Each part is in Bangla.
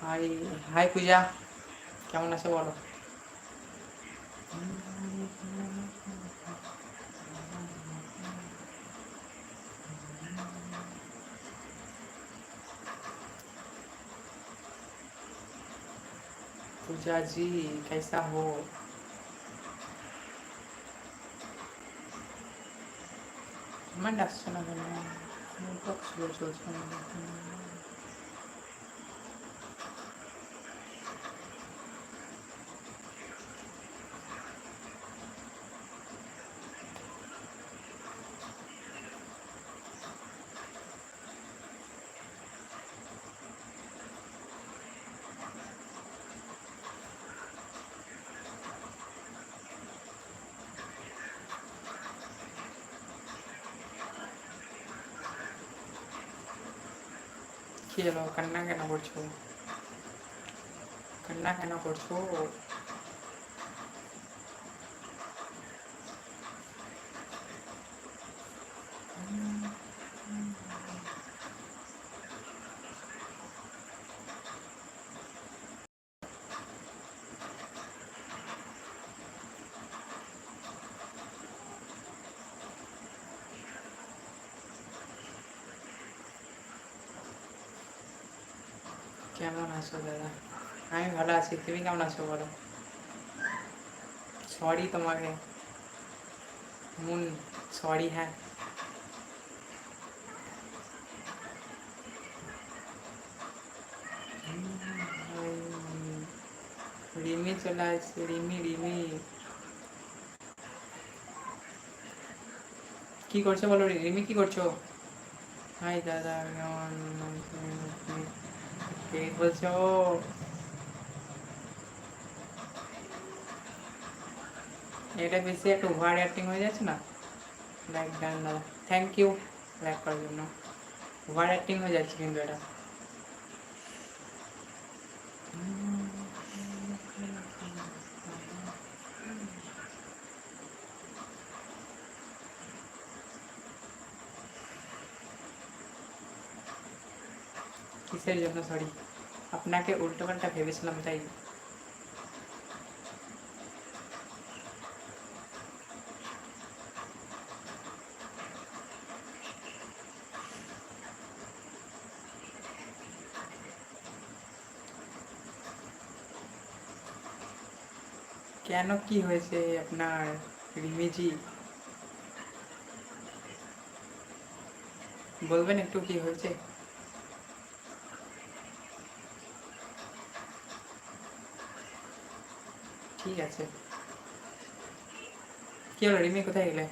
হাই হাই পূজা কেমন আছে বলো पूजा जी कैसा हो আমার ডাকছে না কেন নেটওয়ার্ক স্লো চলছে না কি হলো কান্না কেন করছ কান্না কেন কেমন আছো দাদা আমি ভালো আছি তুমি কেমন আছো বলো সরি তোমাকে মুন সরি হ্যাঁ উম, রিমি চলে আসছে রিমি রিমি কি করছ বলো রিমি কি করছ হাই দাদা কেমন আছেন? কে বলছো? এটা বেশি একটু ওভার অ্যাক্টিং হয়ে যাচ্ছে না? Like done thank you like করার জন্য। ওভার অ্যাক্টিং হয়ে যাচ্ছে কিন্তু এটা। কিসের জন্য সরি আপনাকে উল্টোপাল্টা ভেবেছিলাম তাই কেন কি হয়েছে আপনার রিমিজি? বলবেন একটু কি হয়েছে? ঠিক আছে। কি হলো, রিমি, কোথায় গেলে?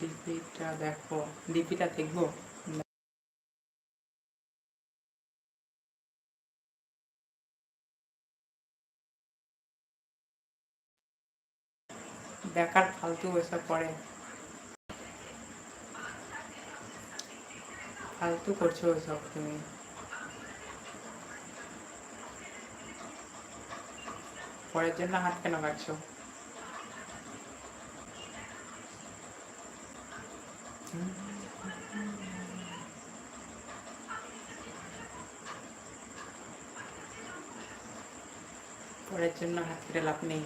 ডিপিটা দেখো, ডিপিটা দেখব। বেকার ফালতু এসব করে ফালতু করছ ওইসব তুমি। পরের জন্য হাত কেন কাটছো পরের জন্য হাত কেটে লাভ নেই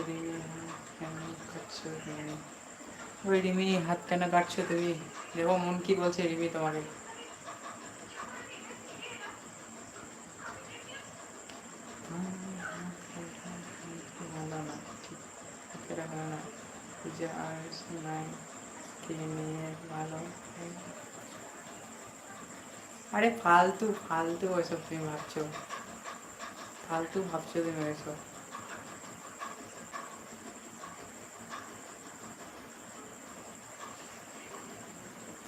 রিমি হাত কেন কাটছো তুমি ওই রিমি হাত কেন কাটছো তুমি। দেখো, মন কি বলছে রিমি তোমাকে। আরে, ফালতু ফালতু ওইসব তুমি ভাবছ। ফালতু ভাবছ তুমি ওইসব।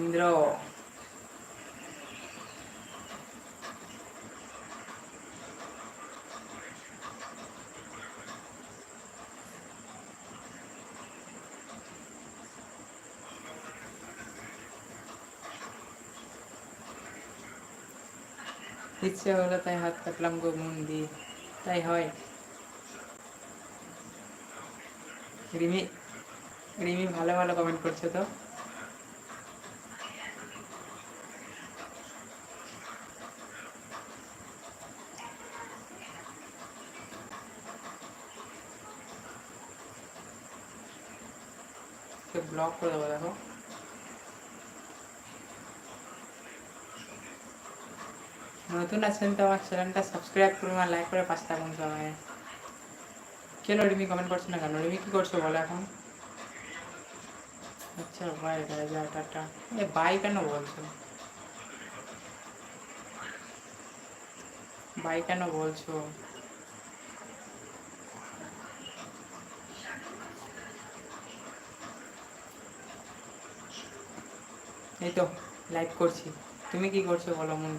ইন্দ্র ইচ্ছে হলো তাই হাত কাটলাম গো মন দিয়ে। তাই হয়। রিমি রিমি ভালো ভালো কমেন্ট করছ তো? ব্লক করে দেবো, দেখো। নতুন আছেন তো আমার চ্যানেলটা সাবস্ক্রাইব করুন আর লাইক করে পাশে থাকুন সবাই। কেন রিমি কমেন্ট করছ না কেন? রিমি কি করছ বলো এখন? আচ্ছা বাই রাজা টাটা। এ বাই কেন বলছো? বাই কেন বলছো? এই তো লাইক করছি। তুমি কি করছ বলো, মন?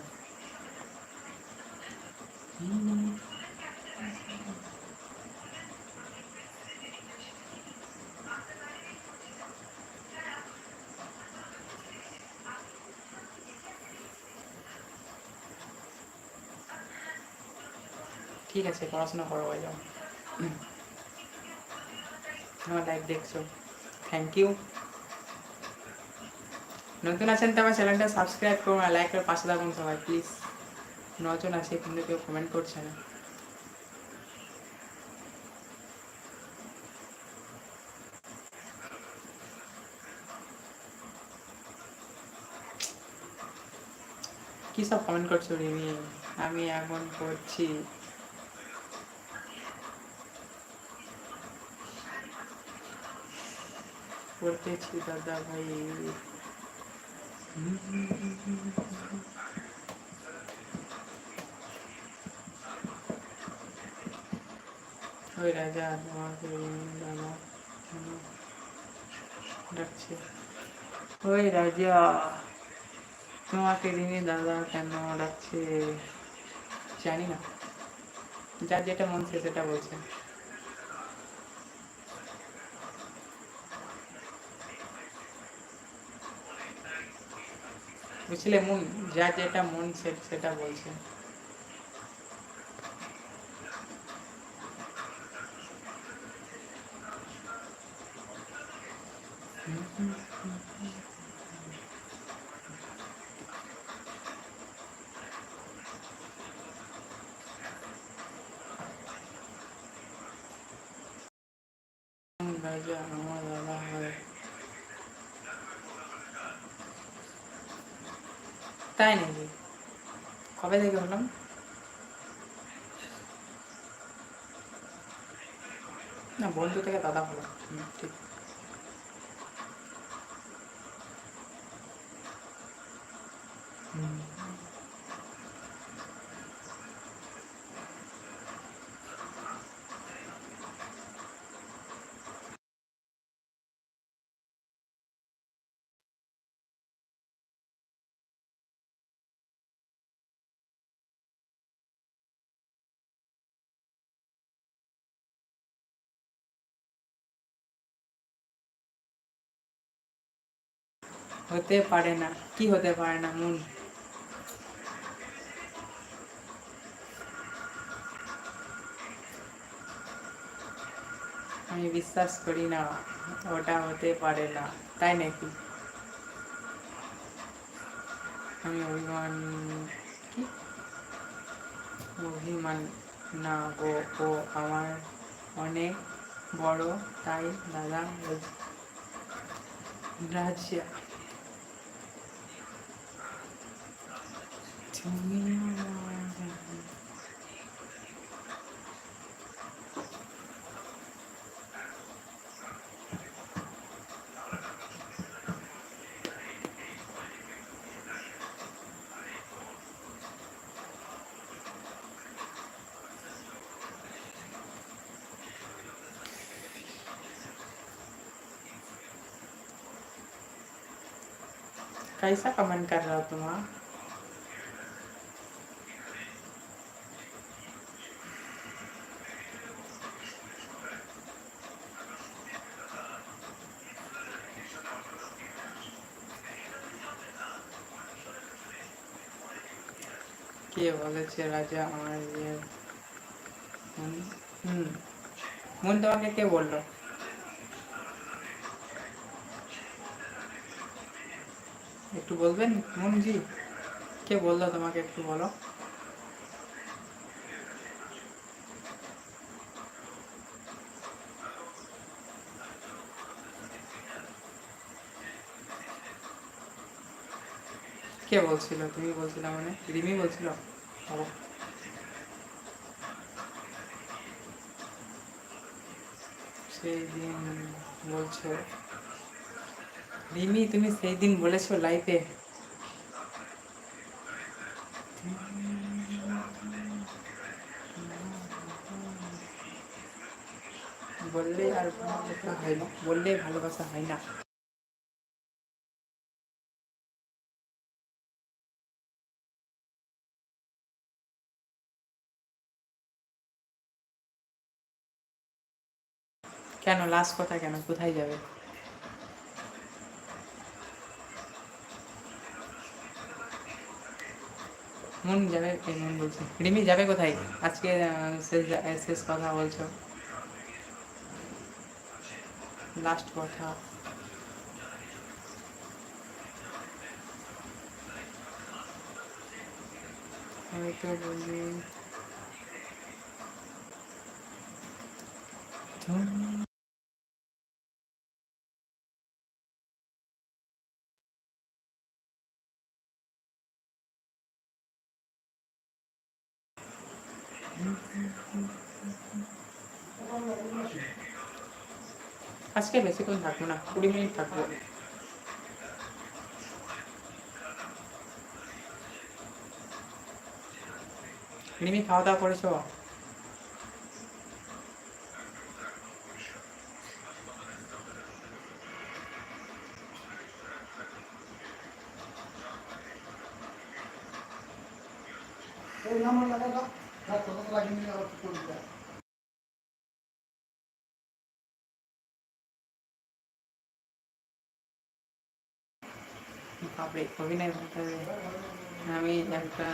ঠিক আছে, পড়াশোনা করো, হয়ে যাও আমার লাইভ দেখছ। থ্যাংক ইউ নতুন আছেন তো আমার চ্যানেলটা সাবস্ক্রাইব করুন আর লাইক পাশে থাকুন সবাই প্লিজ নজন আছে, কিন্তু কেউ কমেন্ট করছে না। কি সব কমেন্ট করছ, রিমি? আমি এখন করছি। করতেছি দাদা ভাই ওই রাজা তোমাকে দাদা ডাকছে ওই রাজা তোমাকে দাদা কেন ডাকছে জানি না যার যেটা মন সেটা বলছে বুঝলে মন যা যেটা মন সেটা বলছে রাজা আমার দাদা হয় তাই নাকি কবে থেকে হলাম না বন্ধু থেকে দাদা হলো হুম, হতে পারে না। কি হতে পারে না, মন? আমি বিশ্বাস করি না, ওটা হতে পারে না। তাই নাকি? আমি অভিমান, কি? অভিমান না গো, ও আমার অনেক বড়, তাই দাদা, রাজিয়া। Kaisa कैसा कमेंट कर কে বলেছে রাজা আমার হুম। মন তোমাকে কে বলল? একটু বলবেন? মুনজি, কে বলল তোমাকে একটু বলো? কে বলছিল? তুমি বলছিল মানে? রিমি বলছিল? ও সেই দিন বলছো, রিমি, তুমি সেই দিন বলেছ লাইফে বললে আর ভালোবাসা হয় না বললে ভালোবাসা হয় না। কেন লাস্ট কথা কেন, কোথায় যাবে? মন যাবে এই মন বলছি। রিমি, যাবে কোথায়? আজকে শেষ কথা বলছো। লাস্ট কথা। আমি তো বলি তুমি আজকে বেশিক্ষণ থাকব না কুড়ি মিনিট থাকব। নিমি খাওয়া দাওয়া করেছ? বাপরে অভিনয় করতে হবে আমি একটা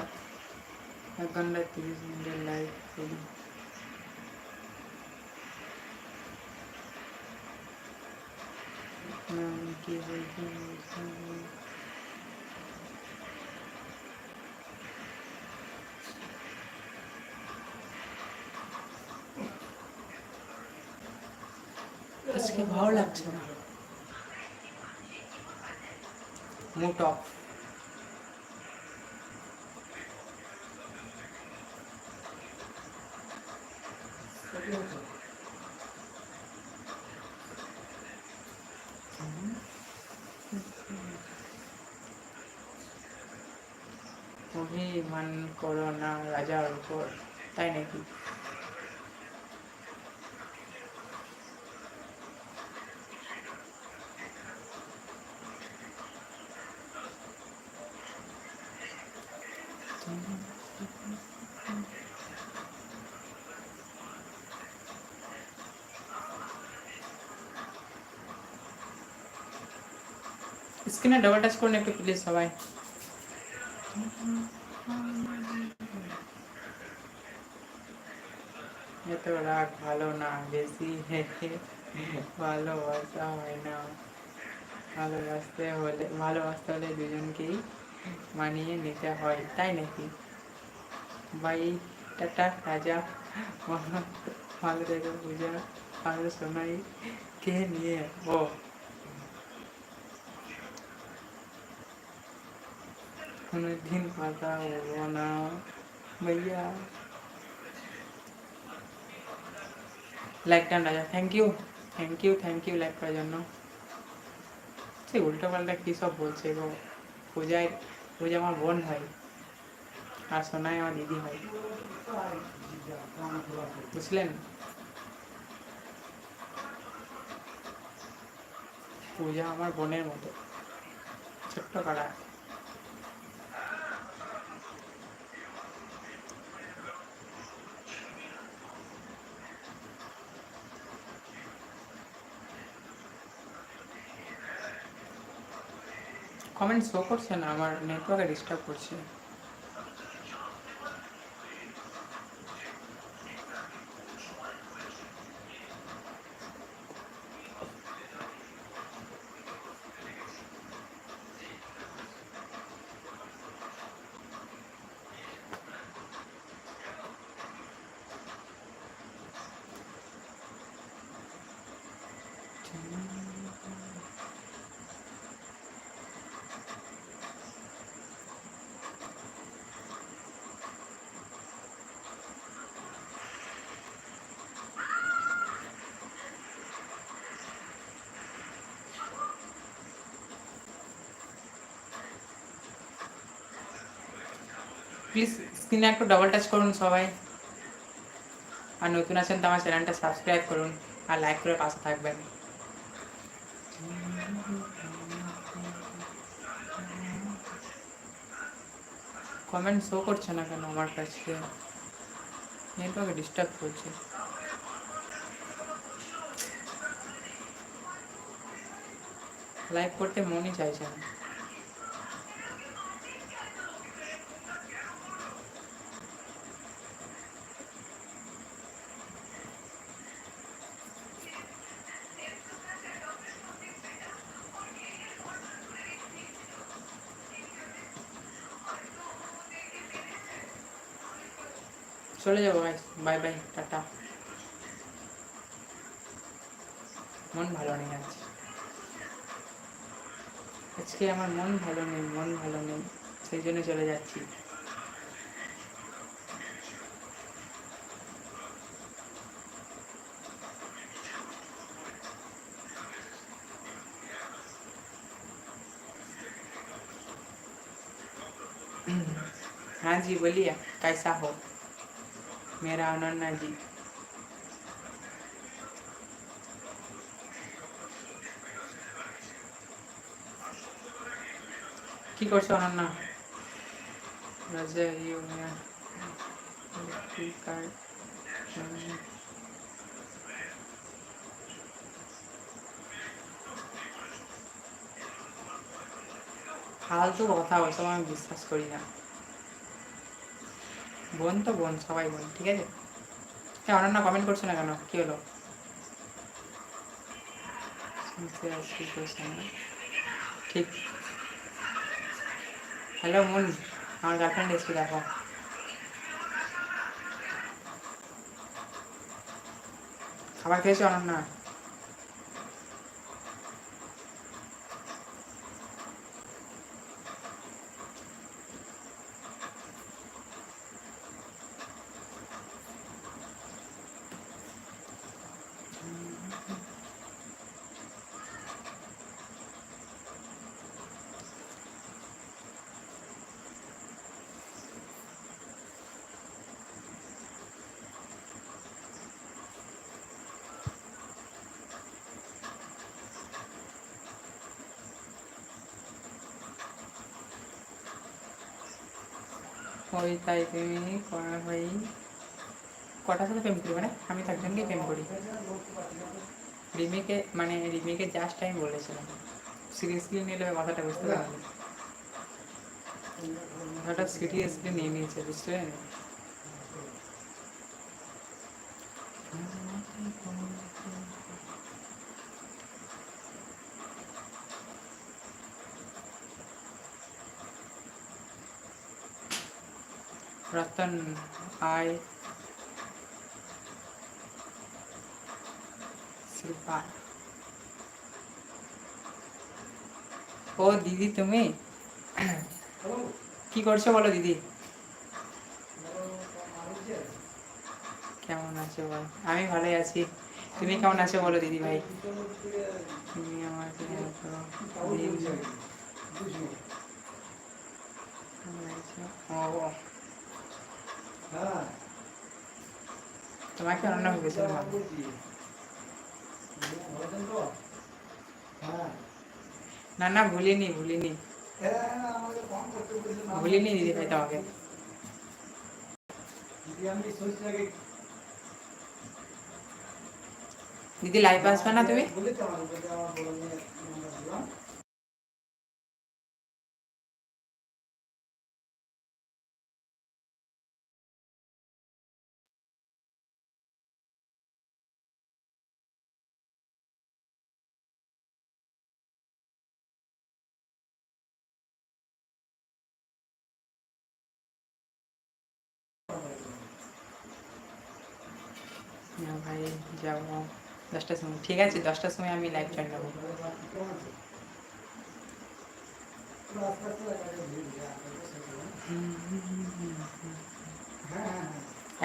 এক ঘণ্টা তিরিশ মিনিটের লাইভ করি আমি কি বলছি আজকে ভালো লাগছে না মুড অফ অভিমান করো না রাজার উপর তাই নাকি? স্ক্রিনে ডবল টাচ করুন একটু প্লিজ সবাই। এত রাগ ভালো না, বেশি ভালোবাসা হয় না। ভালোবাসতে হলে ভালোবাসতে হলে দুজনকেই মানিয়ে নিতে হয়, তাই নাকি? বাই টাটা, রাজা ভালো দেখো পূজা, ভালো শোনাই কে নিয়ে? ও। কোনোদিন কথা বলব না। ভাইয়া। Like done Raja thank you thank you thank you like করার জন্য। সে উল্টো পাল্টা কী সব বলছে গো? পূজায় পূজা আমার বোন হয় আর সোনাই আমার দিদি হয় বুঝলেন? পূজা আমার বোনের মতো। ছোট্ট কালার কমেন্ট শো করছে না আমার নেটওয়ার্কে ডিস্টার্ব করছে। প্লিজ স্ক্রিনে একটু ডবল টাচ করুন সবাই। আর নতুন আছেন তো আমার চ্যানেলটা সাবস্ক্রাইব করুন আর লাইক করে পাশে থাকবেন। কমেন্ট শো করছে না কেন আমার কাছে? নেটওয়ার্কে ডিস্টার্ব করছে। লাইভ করতে মনই চাইছে না। চলে যাবো গাইস বাই বাই টাটা মন ভালো নেই আজ আজকে আমার মন ভালো নেই মন ভালো নেই সেই জন্য চলে যাচ্ছি हाँ जी बोलिए कैसा हो मेरा अनन्या जी কি করছো অনন্যা রাজা ইউনিয়ন কার্ড ফালতু কথা ওসব আমি বিশ্বাস করি না বোন তো বোন, সবাই বোন, ঠিক আছে? হ্যাঁ অনন্যা কমেন্ট করছ না কেন? কি হলো। ঠিক। হ্যালো মুন আমার গার্লফ্রেন্ড এসে দেখো। খাবার খেয়েছো, অনন্যা? ওই তাই তুমি করা ভাই কটার সাথে প্রেম করি? মানে আমি তো একজনকেই প্রেম করি। রিমিকে মানে রিমিকে জাস্ট আমি বলেছিলাম। সিরিয়াসলি নিলে কথাটা বুঝতে পারলি কথাটা সিরিয়াসলি নিয়ে নিয়েছে, বুঝতে পারলি? রতন আয় শিল্পা। ও দিদি তুমি? কি করছ বলো দিদি? কেমন আছো? বল আমি ভালোই আছি। তুমি কেমন আছো বলো দিদি ভাই? তুমি ও তোমাকে অন্য ভেবেছিলাম আমি। না না, ভুলিনি ভুলিনি। ভুলিনি দিদি ভাই তোমাকে। দিদি লাইভ আসবে না তুমি? না ভাই, যাব। দশটার সময়। ঠিক আছে, দশটার সময় আমি লাইভ জয়েন নেব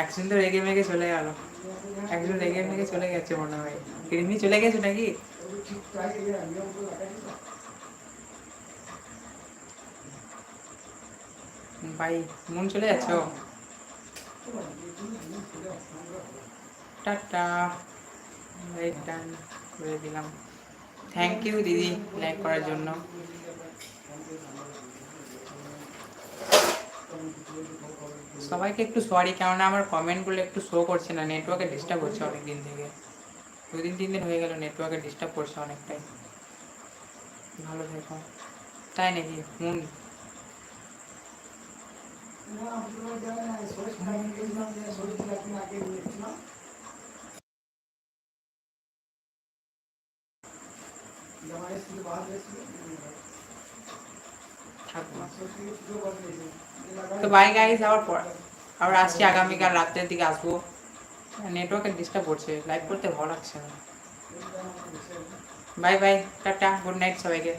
একজন তো রেগে মেগে চলে গেল। একজন রেগে মেগে চলে গেছে মনে হয়। কিডনি চলে গেছে নাকি? ভাই, মন চলে যাচ্ছ টাটা। ডান করে দিলাম। থ্যাংক ইউ দিদি লাইক করার জন্য। সবাইকে একটু সরি কেননা আমার কমেন্টগুলো একটু শো করছে না নেটওয়ার্কে ডিস্টার্ব হচ্ছে অনেক দিন থেকে। দুদিন, তিন দিন হয়ে গেল নেটওয়ার্কে ডিস্টার্ব করছে অনেকটাই। ভালো থেকো। তাই নাকি, হুম? থাকব তো বাই গাইস আবার পর আবার আসছি আগামীকাল রাত্রের দিকে আসব নেটওয়ার্কের ডিস্টার্ব করছে লাইভ করতে ভালো লাগছে না bye bye tata good night সবাইকে